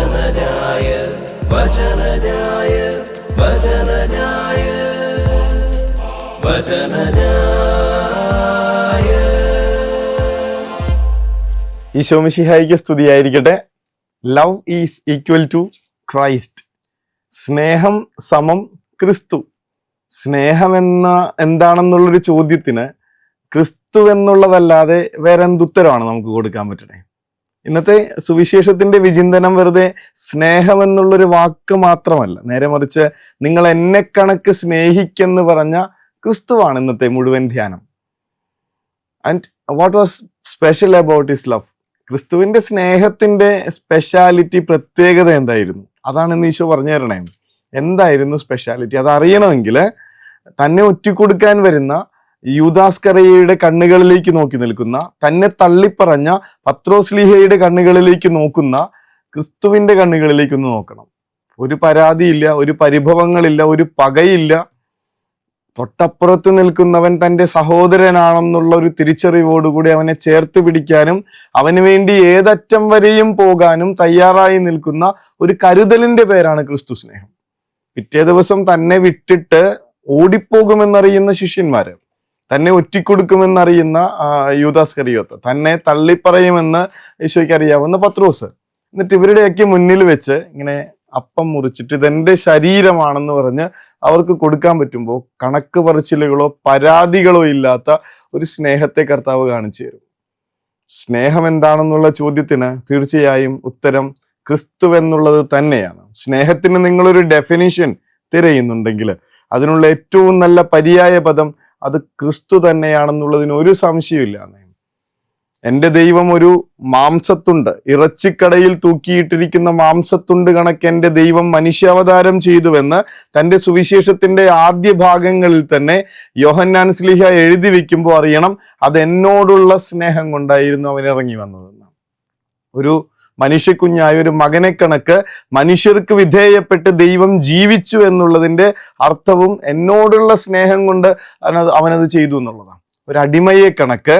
വചനജായ വചനജായ വചനജായ വചനജായ ഈശോമിഷിഹായിക്ക് സ്തുതിയായിരിക്കട്ടെ. Love is equal to Christ സ്നേഹം സമം ക്രിസ്തു. സ്നേഹമെന്ന എന്താണെന്നുള്ളൊരു ചോദ്യത്തിന് ക്രിസ്തു എന്നുള്ളതല്ലാതെ വേറെ എന്തുത്തരമാണ് നമുക്ക് കൊടുക്കാൻ പറ്റണേ? ഇന്നത്തെ സുവിശേഷത്തിന്റെ വിചിന്തനം വെറുതെ സ്നേഹം എന്നുള്ളൊരു വാക്ക് മാത്രമല്ല. നേരെ മറിച്ച് നിങ്ങൾ എന്നെ കണക്ക് സ്നേഹിക്കെന്ന് പറഞ്ഞ ക്രിസ്തുവാണ് ഇന്നത്തെ മുഴുവൻ ധ്യാനം. And what was special about is love ക്രിസ്തുവിന്റെ സ്നേഹത്തിന്റെ സ്പെഷ്യാലിറ്റി പ്രത്യേകത എന്തായിരുന്നു? അതാണ് ഇന്ന് ഈശോ പറഞ്ഞു തരണേ എന്തായിരുന്നു സ്പെഷ്യാലിറ്റി അത് അറിയണമെങ്കിൽ തന്നെ ഒറ്റിക്കൊടുക്കാൻ വരുന്ന യൂദാസ്കറയുടെ കണ്ണുകളിലേക്ക് നോക്കി നിൽക്കുന്ന തന്നെ തള്ളിപ്പറഞ്ഞ പത്രോസ്ലിഹയുടെ കണ്ണുകളിലേക്ക് നോക്കുന്ന ക്രിസ്തുവിന്റെ കണ്ണുകളിലേക്ക് ഒന്ന് നോക്കണം. ഒരു പരാതിയില്ല ഒരു പരിഭവങ്ങളില്ല ഒരു പകയില്ല. തൊട്ടപ്പുറത്ത് നിൽക്കുന്നവൻ തന്റെ സഹോദരനാണെന്നുള്ള ഒരു തിരിച്ചറിവോടുകൂടി അവനെ ചേർത്ത് പിടിക്കാനും അവന് വേണ്ടി ഏതറ്റം വരെയും പോകാനും തയ്യാറായി നിൽക്കുന്ന ഒരു കരുതലിന്റെ പേരാണ് ക്രിസ്തു സ്നേഹം. പിറ്റേ ദിവസം തന്നെ വിട്ടിട്ട് ഓടിപ്പോകുമെന്നറിയുന്ന ശിഷ്യന്മാര് തന്നെ ഒറ്റിക്കൊടുക്കുമെന്നറിയുന്ന യൂദാസ് കറിയോത്ത് തന്നെ തള്ളിപ്പറയുമെന്ന് ഈശോയ്ക്ക് അറിയാവുന്ന പത്രോസ്. എന്നിട്ട് ഇവരുടെയൊക്കെ മുന്നിൽ വെച്ച് ഇങ്ങനെ അപ്പം മുറിച്ചിട്ട് ഇതെന്റെ ശരീരമാണെന്ന് പറഞ്ഞ് അവർക്ക് കൊടുക്കാൻ പറ്റുമ്പോൾ കണക്ക് പറച്ചിലുകളോ പരാതികളോ ഇല്ലാത്ത ഒരു സ്നേഹത്തെ കർത്താവ് കാണിച്ചു തരും. സ്നേഹം എന്താണെന്നുള്ള ചോദ്യത്തിന് തീർച്ചയായും ഉത്തരം ക്രിസ്തു എന്നുള്ളത് തന്നെയാണ്. സ്നേഹത്തിന് നിങ്ങളൊരു ഡെഫിനിഷൻ തിരയുന്നുണ്ടെങ്കിൽ അതിനുള്ള ഏറ്റവും നല്ല പര്യായ പദം അത് ക്രിസ്തു തന്നെയാണെന്നുള്ളതിന് ഒരു സംശയമില്ല എന്റെ ദൈവം ഒരു മാംസത്തുണ്ട്. ഇറച്ചിക്കടയിൽ തൂക്കിയിട്ടിരിക്കുന്ന മാംസത്തുണ്ട് കണക്ക് എന്റെ ദൈവം മനുഷ്യാവതാരം ചെയ്തുവെന്ന് തന്റെ സുവിശേഷത്തിന്റെ ആദ്യ ഭാഗങ്ങളിൽ തന്നെ യോഹന്നാൻ സ്ലിഹ എഴുതി വെക്കുമ്പോൾ അറിയണം അത് എന്നോടുള്ള സ്നേഹം കൊണ്ടായിരുന്നു അവൻ ഇറങ്ങി വന്നതെന്ന് ഒരു മനുഷ്യക്കുഞ്ഞായ ഒരു മകനെ കണക്ക് മനുഷ്യർക്ക് വിധേയപ്പെട്ട് ദൈവം ജീവിച്ചു എന്നുള്ളതിന്റെ അർത്ഥവും എന്നോടുള്ള സ്നേഹം കൊണ്ട് അവനത് ചെയ്തു എന്നുള്ളതാണ്. ഒരു അടിമയെ കണക്ക്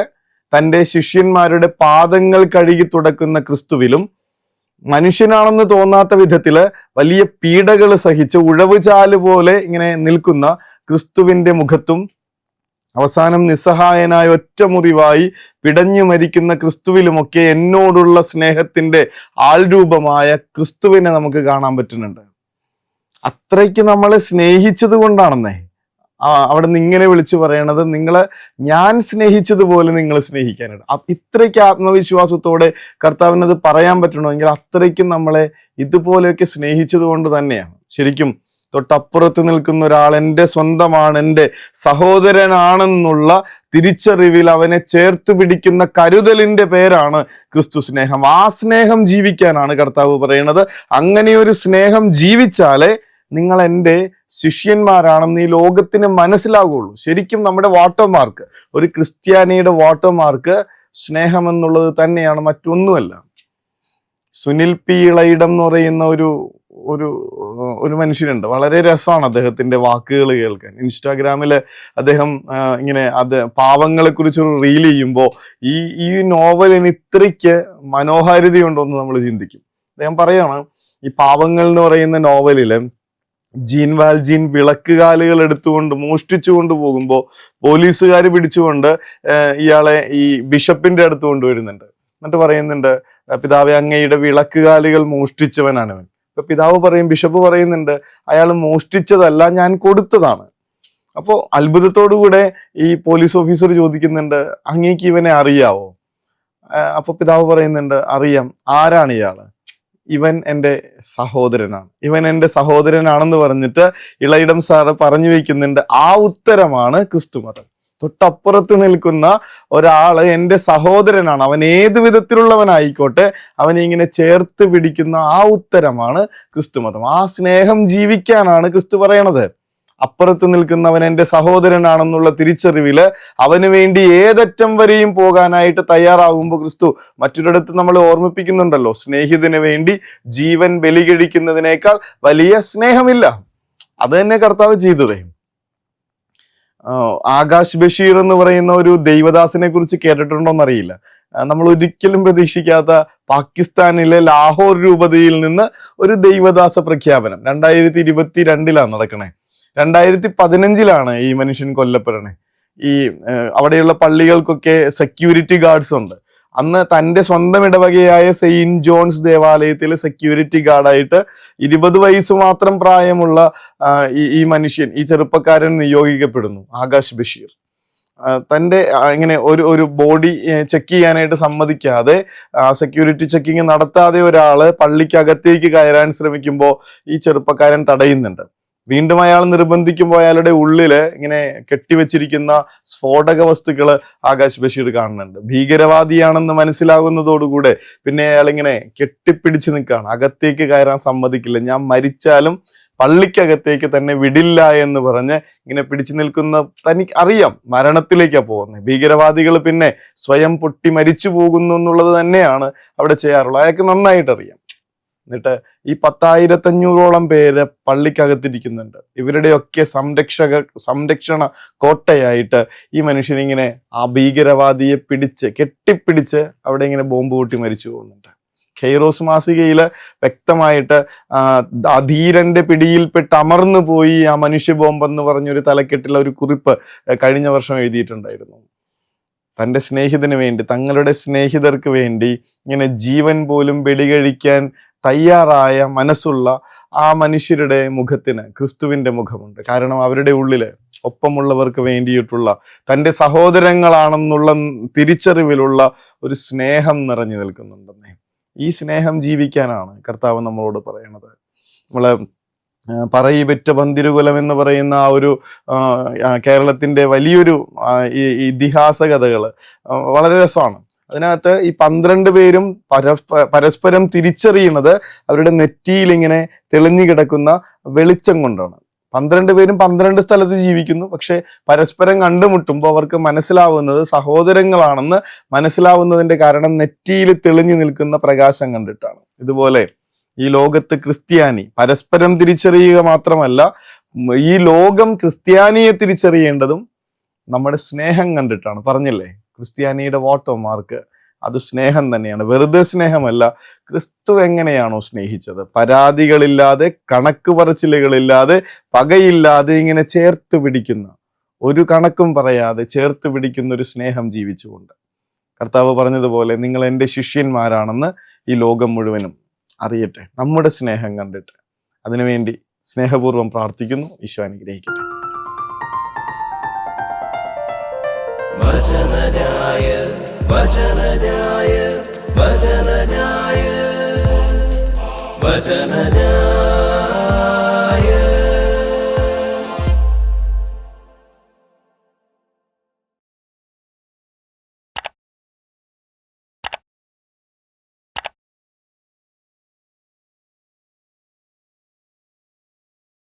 തന്റെ ശിഷ്യന്മാരുടെ പാദങ്ങൾ കഴുകി തുടക്കുന്ന ക്രിസ്തുവിലും മനുഷ്യനാണെന്ന് തോന്നാത്ത വിധത്തിൽ വലിയ പീഡകൾ സഹിച്ച് ഉഴവുചാൽ പോലെ ഇങ്ങനെ നിൽക്കുന്ന ക്രിസ്തുവിന്റെ മുഖത്തും അവസാനം നിസ്സഹായനായ ഒറ്റമുറിവായി പിടഞ്ഞു മരിക്കുന്ന ക്രിസ്തുവിലുമൊക്കെ എന്നോടുള്ള സ്നേഹത്തിന്റെ ആൾരൂപമായ ക്രിസ്തുവിനെ നമുക്ക് കാണാൻ പറ്റുന്നുണ്ട്. അത്രയ്ക്ക് നമ്മളെ സ്നേഹിച്ചത് കൊണ്ടാണെന്നേ. അവിടെ നിന്ന് ഇങ്ങനെ വിളിച്ചു പറയണത് നിങ്ങളെ ഞാൻ സ്നേഹിച്ചതുപോലെ നിങ്ങൾ സ്നേഹിക്കാനായിട്ട് ഇത്രയ്ക്ക് ആത്മവിശ്വാസത്തോടെ കർത്താവിനത് പറയാൻ പറ്റണമെങ്കിൽ അത്രയ്ക്കും നമ്മളെ ഇതുപോലെയൊക്കെ സ്നേഹിച്ചത് കൊണ്ട് തന്നെയാണ്. ശരിക്കും തൊട്ടപ്പുറത്ത് നിൽക്കുന്ന ഒരാൾ എന്റെ സ്വന്തമാണ് എന്റെ സഹോദരനാണെന്നുള്ള തിരിച്ചറിവിൽ അവനെ ചേർത്ത് പിടിക്കുന്ന കരുതലിന്റെ പേരാണ് ക്രിസ്തു സ്നേഹം. ആ സ്നേഹം ജീവിക്കാനാണ് കർത്താവ് പറയുന്നത്. അങ്ങനെയൊരു സ്നേഹം ജീവിച്ചാലേ നിങ്ങൾ എന്റെ ശിഷ്യന്മാരാണെന്ന് ഈ ലോകത്തിന് മനസ്സിലാകുള്ളൂ ശരിക്കും നമ്മുടെ വാട്ടോമാർക്ക് ഒരു ക്രിസ്ത്യാനിയുടെ വാട്ടോമാർക്ക് സ്നേഹം എന്നുള്ളത് തന്നെയാണ് മറ്റൊന്നുമല്ല. സുനിൽ പി ഇളയിടം എന്ന് പറയുന്ന ഒരു ഒരു ഒരു മനുഷ്യനുണ്ട്. വളരെ രസമാണ് അദ്ദേഹത്തിന്റെ വാക്കുകൾ കേൾക്കാൻ. ഇൻസ്റ്റാഗ്രാമിൽ അദ്ദേഹം ഇങ്ങനെ അത് പാവങ്ങളെ കുറിച്ചൊരു റീൽ ചെയ്യുമ്പോൾ ഈ ഈ നോവലിന് ഇത്രയ്ക്ക് മനോഹാരിതയുണ്ടോന്ന് നമ്മൾ ചിന്തിക്കും. അദ്ദേഹം പറയാണ് ഈ പാവങ്ങൾ എന്ന് പറയുന്ന നോവലിൽ ജീൻ വാൽജീൻ വിളക്കുകാലുകൾ എടുത്തുകൊണ്ട് മോഷ്ടിച്ചു കൊണ്ട് പോകുമ്പോൾ പോലീസുകാർ പിടിച്ചുകൊണ്ട് ഇയാളെ ഈ ബിഷപ്പിന്റെ അടുത്ത് കൊണ്ടുവരുന്നുണ്ട്. എന്നിട്ട് പറയുന്നുണ്ട് പിതാവെ അങ്ങയുടെ വിളക്കുകാലുകൾ മോഷ്ടിച്ചവനാണ് അവൻ അപ്പൊ പിതാവ് പറയും ബിഷപ്പ് പറയുന്നുണ്ട് അയാൾ മോഷ്ടിച്ചതല്ല ഞാൻ കൊടുത്തതാണ്. അപ്പോൾ അത്ഭുതത്തോടുകൂടെ ഈ പോലീസ് ഓഫീസർ ചോദിക്കുന്നുണ്ട് അങ്ങേക്ക് ഇവനെ അറിയാവോ? അപ്പോൾ അപ്പൊ പിതാവ് പറയുന്നുണ്ട് അറിയാം ആരാണ് ഇയാൾ? ഇവൻ എന്റെ സഹോദരനാണ്. ഇവൻ എന്റെ സഹോദരനാണെന്ന് പറഞ്ഞിട്ട് ഇളയിടം സാറ് പറഞ്ഞു വയ്ക്കുന്നുണ്ട് ആ ഉത്തരമാണ് ക്രിസ്തുമതം തൊട്ടപ്പുറത്ത് നിൽക്കുന്ന ഒരാൾ എന്റെ സഹോദരനാണ്. അവൻ ഏത് വിധത്തിലുള്ളവനായിക്കോട്ടെ അവനെ ഇങ്ങനെ ചേർത്ത് പിടിക്കുന്ന ആ ഉത്തരമാണ് ക്രിസ്തുമതം. ആ സ്നേഹം ജീവിക്കാനാണ് ക്രിസ്തു പറയണത്. അപ്പുറത്ത് നിൽക്കുന്നവൻ എന്റെ സഹോദരനാണെന്നുള്ള തിരിച്ചറിവിൽ അവന് വേണ്ടി ഏതറ്റം വരെയും പോകാനായിട്ട് തയ്യാറാകുമ്പോൾ ക്രിസ്തു മറ്റൊരിടത്ത് നമ്മൾ ഓർമ്മിപ്പിക്കുന്നുണ്ടല്ലോ സ്നേഹിതന് വേണ്ടി ജീവൻ ബലികഴിക്കുന്നതിനേക്കാൾ വലിയ സ്നേഹമില്ല. അത് തന്നെ കർത്താവ് ചെയ്തതേ. ആകാശ് ബഷീർ എന്ന് പറയുന്ന ഒരു ദൈവദാസിനെ കുറിച്ച് കേട്ടിട്ടുണ്ടോന്നറിയില്ല നമ്മൾ ഒരിക്കലും പ്രതീക്ഷിക്കാത്ത പാകിസ്ഥാനിലെ ലാഹോർ രൂപതയിൽ നിന്ന് ഒരു ദൈവദാസ പ്രഖ്യാപനം. രണ്ടായിരത്തി ഇരുപത്തി രണ്ടിലാണ് നടക്കണേ. രണ്ടായിരത്തി പതിനഞ്ചിലാണ് ഈ മനുഷ്യൻ കൊല്ലപ്പെടണേ. ഈ അവിടെയുള്ള പള്ളികൾക്കൊക്കെ സെക്യൂരിറ്റി ഗാർഡ്സ് ഉണ്ട്. അന്ന് തന്റെ സ്വന്തം ഇടവകയായ സെയിന്റ് ജോൺസ് ദേവാലയത്തിലെ സെക്യൂരിറ്റി ഗാർഡായിട്ട് ഇരുപത് വയസ്സ് മാത്രം പ്രായമുള്ള ഈ മനുഷ്യൻ ഈ ചെറുപ്പക്കാരൻ നിയോഗിക്കപ്പെടുന്നു ആകാശ് ബഷീർ. തന്റെ ഇങ്ങനെ ഒരു ഒരു ബോഡി ചെക്ക് ചെയ്യാനായിട്ട് സമ്മതിക്കാതെ സെക്യൂരിറ്റി ചെക്കിങ് നടത്താതെ ഒരാൾ പള്ളിക്കകത്തേക്ക് കയറാൻ ശ്രമിക്കുമ്പോൾ ഈ ചെറുപ്പക്കാരൻ തടയുന്നുണ്ട്. വീണ്ടും അയാൾ നിർബന്ധിക്കുമ്പോൾ അയാളുടെ ഉള്ളിൽ ഇങ്ങനെ കെട്ടിവെച്ചിരിക്കുന്ന സ്ഫോടക വസ്തുക്കൾ ആകാശ് ബഷീർ കാണുന്നുണ്ട്. ഭീകരവാദിയാണെന്ന് മനസ്സിലാകുന്നതോടുകൂടെ പിന്നെ അയാൾ ഇങ്ങനെ കെട്ടിപ്പിടിച്ച് നിൽക്കുകയാണ് അകത്തേക്ക് കയറാൻ സമ്മതിക്കില്ല. ഞാൻ മരിച്ചാലും പള്ളിക്കകത്തേക്ക് തന്നെ വിടില്ല എന്ന് പറഞ്ഞ് ഇങ്ങനെ പിടിച്ചു നിൽക്കുന്ന തനിക്ക് അറിയാം മരണത്തിലേക്കാണ് പോകുന്നത് ഭീകരവാദികൾ പിന്നെ സ്വയം പൊട്ടി മരിച്ചു പോകുന്നു എന്നുള്ളത് തന്നെയാണ് അവിടെ ചെയ്യാറുള്ളത്. അയാൾക്ക് നന്നായിട്ട് അറിയാം എന്നിട്ട് ഈ പത്തായിരത്തഞ്ഞൂറോളം പേര് പള്ളിക്കകത്തിരിക്കുന്നുണ്ട്. ഇവരുടെയൊക്കെ സംരക്ഷക സംരക്ഷണ കോട്ടയായിട്ട് ഈ മനുഷ്യനിങ്ങനെ ആ ഭീകരവാദിയെ പിടിച്ച് കെട്ടിപ്പിടിച്ച് അവിടെ ഇങ്ങനെ ബോംബ് പൊട്ടി മരിച്ചു പോകുന്നുണ്ട്. ഖൈറോസ് മാസികയിൽ വ്യക്തമായിട്ട് അധീരന്റെ പിടിയിൽപ്പെട്ട് അമർന്നു പോയി ആ മനുഷ്യ ബോംബെന്ന് പറഞ്ഞൊരു തലക്കെട്ടിൽ ഒരു കുറിപ്പ് കഴിഞ്ഞ വർഷം എഴുതിയിട്ടുണ്ടായിരുന്നു. തന്റെ സ്നേഹിതന് വേണ്ടി തങ്ങളുടെ സ്നേഹിതർക്ക് വേണ്ടി ഇങ്ങനെ ജീവൻ പോലും ബലികഴിക്കാൻ തയ്യാറായ മനസ്സുള്ള ആ മനുഷ്യരുടെ മുഖത്തിന് ക്രിസ്തുവിന്റെ മുഖമുണ്ട്. കാരണം അവരുടെ ഉള്ളിൽ ഒപ്പമുള്ളവർക്ക് വേണ്ടിയിട്ടുള്ള തന്റെ സഹോദരങ്ങളാണെന്നുള്ള തിരിച്ചറിവിലുള്ള ഒരു സ്നേഹം നിറഞ്ഞു നിൽക്കുന്നുണ്ടെന്നേ. ഈ സ്നേഹം ജീവിക്കാനാണ് കർത്താവ് നമ്മളോട് പറയണത്. നമ്മൾ പറയി പെറ്റ പന്തിരുകുലം എന്ന് പറയുന്ന ആ ഒരു കേരളത്തിന്റെ വലിയൊരു ഇതിഹാസ കഥകൾ വളരെ രസമാണ്. അതിനകത്ത് ഈ പന്ത്രണ്ട് പേരും പരസ്പരം തിരിച്ചറിയുന്നത് അവരുടെ നെറ്റിയിൽ ഇങ്ങനെ തെളിഞ്ഞു കിടക്കുന്ന വെളിച്ചം കൊണ്ടാണ്. പന്ത്രണ്ട് പേരും പന്ത്രണ്ട് സ്ഥലത്ത് ജീവിക്കുന്നു പക്ഷെ പരസ്പരം കണ്ടുമുട്ടുമ്പോൾ അവർക്ക് മനസ്സിലാവുന്നത് സഹോദരങ്ങളാണെന്ന് മനസ്സിലാവുന്നതിന്റെ കാരണം നെറ്റിയിൽ തെളിഞ്ഞു നിൽക്കുന്ന പ്രകാശം കണ്ടിട്ടാണ്. ഇതുപോലെ ഈ ലോകത്ത് ക്രിസ്ത്യാനി പരസ്പരം തിരിച്ചറിയുക മാത്രമല്ല ഈ ലോകം ക്രിസ്ത്യാനിയെ തിരിച്ചറിയേണ്ടതും നമ്മുടെ സ്നേഹം കണ്ടിട്ടാണ്. പറഞ്ഞില്ലേ? ക്രിസ്ത്യാനിയുടെ വോട്ടോ മാർക്ക്? അത് സ്നേഹം തന്നെയാണ്. വെറുതെ സ്നേഹമല്ല ക്രിസ്തു എങ്ങനെയാണോ സ്നേഹിച്ചത്? പരാതികളില്ലാതെ കണക്ക് പറച്ചിലുകളില്ലാതെ പകയില്ലാതെ ഇങ്ങനെ ചേർത്ത് പിടിക്കുന്ന ഒരു കണക്കും പറയാതെ ചേർത്ത് പിടിക്കുന്ന ഒരു സ്നേഹം ജീവിച്ചുകൊണ്ട്. കർത്താവ് പറഞ്ഞതുപോലെ നിങ്ങൾ എന്റെ ശിഷ്യന്മാരാണെന്ന് ഈ ലോകം മുഴുവനും അറിയട്ടെ. നമ്മുടെ സ്നേഹം കണ്ടിട്ട്. അതിനുവേണ്ടി സ്നേഹപൂർവം പ്രാർത്ഥിക്കുന്നു. ഈശോ അനുഗ്രഹിക്കട്ടെ. भजन जन जाय। भजन